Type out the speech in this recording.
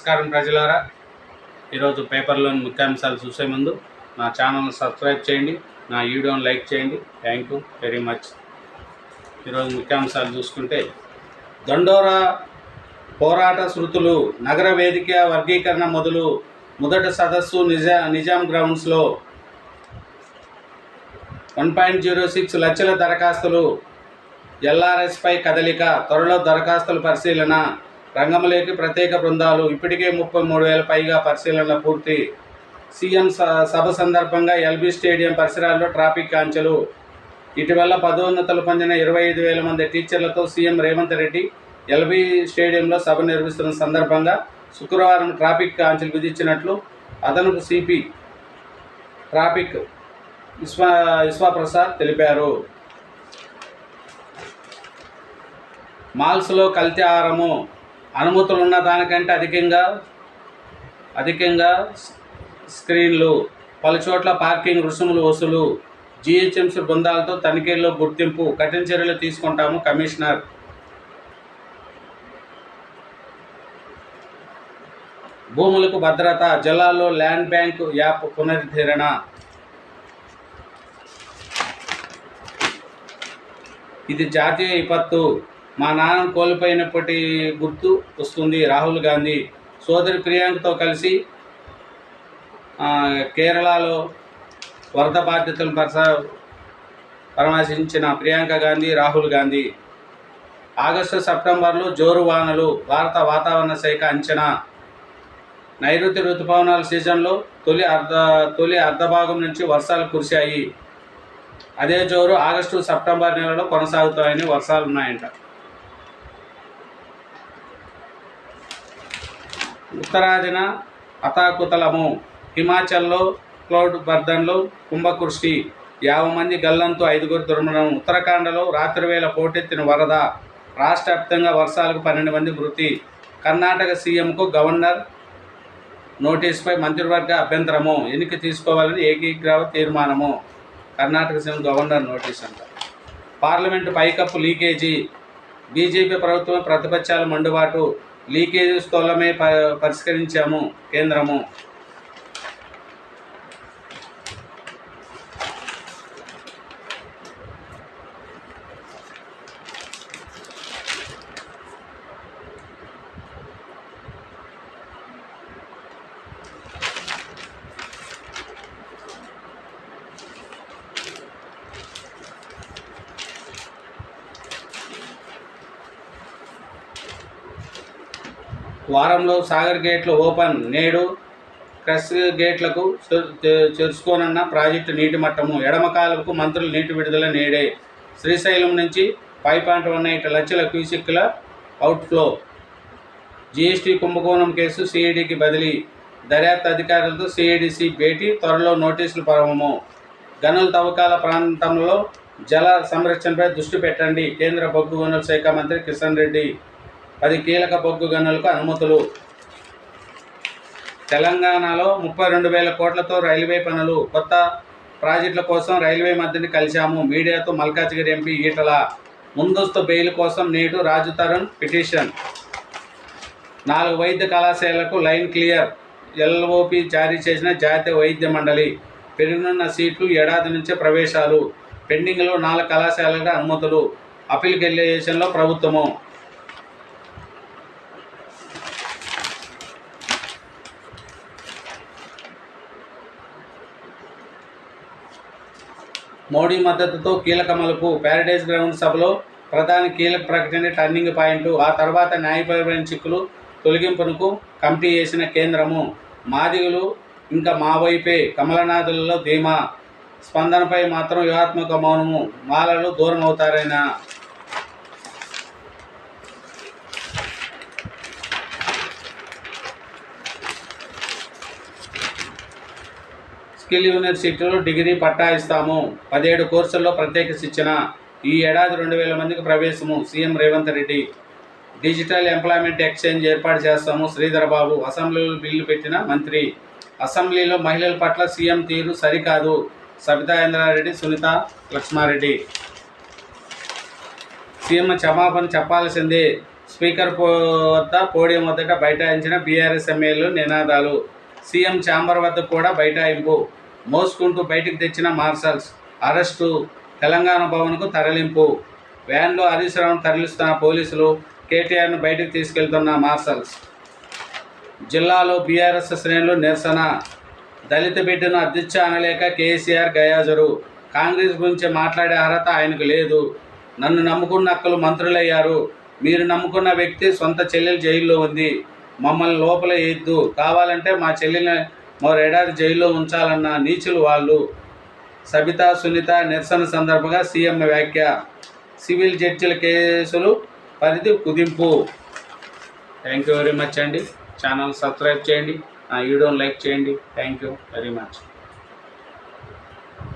నమస్కారం ప్రజలారా. ఈరోజు పేపర్లోని ముఖ్యాంశాలు చూసే ముందు నా ఛానల్ని సబ్స్క్రైబ్ చేయండి నా వీడియోని లైక్ చేయండి. Thank you very much. ఈరోజు ముఖ్యాంశాలు చూసుకుంటే దండోరా పోరాట శృతులు నగర వేదిక వర్గీకరణ మొదలు మొదటి సదస్సు నిజా నిజాం గ్రౌండ్స్లో వన్ పాయింట్ జీరో సిక్స్ లక్షల దరఖాస్తులు ఎల్ఆర్ఎస్పై కదలిక త్వరలో దరఖాస్తుల పరిశీలన రంగంలోకి ప్రత్యేక బృందాలు ఇప్పటికే ముప్పై మూడు వేల పైగా పరిశీలనల పూర్తి. సీఎం స- సభ సందర్భంగా ఎల్బీ స్టేడియం పరిసరాల్లో ట్రాఫిక్ కాంచెలు. ఇటీవల పదోన్నతులు పొందిన ఇరవై ఐదు వేల మంది టీచర్లతో సీఎం రేవంత్ రెడ్డి ఎల్బీ స్టేడియంలో సభ నిర్వహిస్తున్న సందర్భంగా శుక్రవారం ట్రాఫిక్ కాంచెలు విధించినట్లు అదనపు సిపి ట్రాఫిక్ విశ్వ విశ్వప్రసాద్ తెలిపారు. మాల్స్లో కల్తీ ఆహారము అనుమతులు ఉన్న దానికంటే అధికంగా అధికంగా స్క్రీన్లు స్క్రీన్లు పలుచోట్ల పార్కింగ్ రుసుములు వసూలు జిహెచ్ఎంసీ బృందాలతో తనిఖీల్లో గుర్తింపు కఠిన చర్యలు తీసుకుంటాము కమిషనర్. భూములకు భద్రత జిల్లాలో ల్యాండ్ బ్యాంక్ యాప్ పునరుద్ధరణ. ఇది జాతీయ విపత్తు. మా నాన్న కోల్పోయినప్పటి గుర్తు వస్తుంది రాహుల్ గాంధీ. సోదరి ప్రియాంకతో కలిసి కేరళలో వరద బాధ్యతలు పరస పరామర్శించిన ప్రియాంక గాంధీ రాహుల్ గాంధీ. ఆగస్టు సెప్టెంబర్లో జోరు వానలు భారత వాతావరణ శాఖ అంచనా. నైరుతి ఋతుపవనాల సీజన్లో తొలి అర్ధ తొలి అర్ధభాగం నుంచి వర్షాలు కురిశాయి. అదే జోరు ఆగస్టు సెప్టెంబర్ నెలలో కొనసాగుతాయని వర్షాలు ఉన్నాయంట. ఉత్తరాదిన అతాకుతలము. హిమాచల్లో క్లౌడ్ బర్ధన్లో కుంభకృష్టి. యాభై మంది గల్లంతు ఐదుగురు దుర్మరణం. ఉత్తరాఖండలో రాత్రివేళ పోటెత్తిన వరద. రాష్ట్ర వ్యాప్తంగా వర్షాలకు పన్నెండు మంది మృతి. కర్ణాటక సీఎంకు గవర్నర్ నోటీసుపై మంత్రివర్గ అభ్యంతరము. ఎన్నిక తీసుకోవాలని ఏకీగ్రవ తీర్మానము. కర్ణాటక సీఎం గవర్నర్ నోటీస్ అంట. పార్లమెంటు పైకప్పు లీకేజీ. బీజేపీ ప్రభుత్వం ప్రతిపక్షాల మండుబాటు. లీకేజ్ స్థూలమే ప పరిష్కరించాము కేంద్రము. వారంలో సాగర్ గేట్లు ఓపెన్. నేడు క్రస్ గేట్లకు చె- చేర్చుకోనున్న ప్రాజెక్టు నీటి మట్టము. ఎడమ కాలువకు మంత్రులు నీటి విడుదల నేడే. శ్రీశైలం నుంచి ఫైవ్ పాయింట్ వన్ ఎయిట్ లక్షల క్యూసిక్ల అవుట్ఫ్లో జీఎస్టీ కుంభకోణం కేసు సిఐడికి బదిలీ. దర్యాప్తు అధికారులతో సిఐడిసి భేటీ. త్వరలో నోటీసులు పరవము గనుల తవ్వకాల ప్రాంతంలో జల సంరక్షణపై దృష్టి పెట్టండి. కేంద్ర బొగ్గు వనరుల శాఖ మంత్రి కిషన్ రెడ్డి పది కీలక బొగ్గు గనులకు అనుమతులు. తెలంగాణలో ముప్పై రెండు వేల కోట్లతో రైల్వే పనులు. కొత్త ప్రాజెక్టుల కోసం రైల్వే మంత్రిని కలిశాము. మీడియాతో మల్కాజ్గిరి ఎంపీ ఈటల. ముందస్తు బెయిల్ కోసం నేడు రాజు తరుణ్ పిటిషన్. నాలుగు వైద్య కళాశాలకు లైన్ క్లియర్. ఎల్ఓపి జారీ చేసిన జాతీయ వైద్య మండలి. పెరుగునున్న సీట్లు ఏడాది నుంచే ప్రవేశాలు. పెండింగ్లో నాలుగు కళాశాలకు అనుమతులు. అప్లికేషన్లో ప్రభుత్వము. మోడీ మద్దతుతో కీలక మలుపు ప్యారడైజ్ గ్రౌండ్ సభలో ప్రధాని కీలక ప్రకటన టర్నింగ్ పాయింట్. ఆ తర్వాత న్యాయపరమైన చిక్కులు తొలగింపునకు కమిటీ చేసిన కేంద్రము. మాదిగులు ఇంకా మా వైపే కమలనాథులలో ధీమా. స్పందనపై మాత్రం వ్యూహాత్మక మౌనము. మాలలు దూరం అవుతారైనా స్కిల్ యూనివర్సిటీలో డిగ్రీ పట్టా ఇస్తాము పదిహేడు కోర్సుల్లో ప్రత్యేక శిక్షణ ఈ ఏడాది రెండు వేల మందికి ప్రవేశము. CM Revanth Reddy. Digital employment exchange ఏర్పాటు చేస్తాము. శ్రీధరబాబు అసెంబ్లీలో బిల్లు పెట్టిన మంత్రి. అసెంబ్లీలో మహిళల పట్ల సీఎం తీరు సరికాదు. సబితా ఇంద్రారెడ్డి సునీత లక్ష్మారెడ్డి. సీఎం క్షమాపణ చెప్పాల్సిందే. స్పీకర్ వద్ద పోడియం వద్దట బైఠాయించిన బీఆర్ఎస్ ఎమ్మెల్యేలు నినాదాలు. సీఎం ఛాంబర్ వద్ద కూడా బైఠాయింపు. మోసుకుంటూ బయటికి తెచ్చిన మార్షల్స్. అరెస్టు తెలంగాణ భవన్కు తరలింపు. వ్యాన్లో హరీష్ తరలిస్తున్న పోలీసులు కేటీఆర్ను బయటకు తీసుకెళ్తున్న మార్షల్స్. జిల్లాలో బీఆర్ఎస్ శ్రేణులు నిరసన. దళిత బిడ్డను అధ్యక్ష అనలేక కేసీఆర్ గయాజరు. కాంగ్రెస్ గురించి మాట్లాడే అర్హత ఆయనకు లేదు. నన్ను నమ్ముకున్న అక్కలు మంత్రులయ్యారు. మీరు నమ్ముకున్న వ్యక్తి సొంత చెల్లెలు జైల్లో ఉంది. మమ్మల్ని లోపల వేయద్దు కావాలంటే మా చెల్లెల్ని మరేడాది జైల్లో ఉంచాలన్న నీచులు వాళ్ళు. సబితా సునీత నిరసన సందర్భంగా సీఎం వ్యాఖ్య. సివిల్ జడ్జిల కేసులు పరిధి కుదింపు. థ్యాంక్ యూ వెరీ మచ్ అండి. ఛానల్ సబ్స్క్రైబ్ చేయండి. నా వీడియోని లైక్ చేయండి. Thank you very much.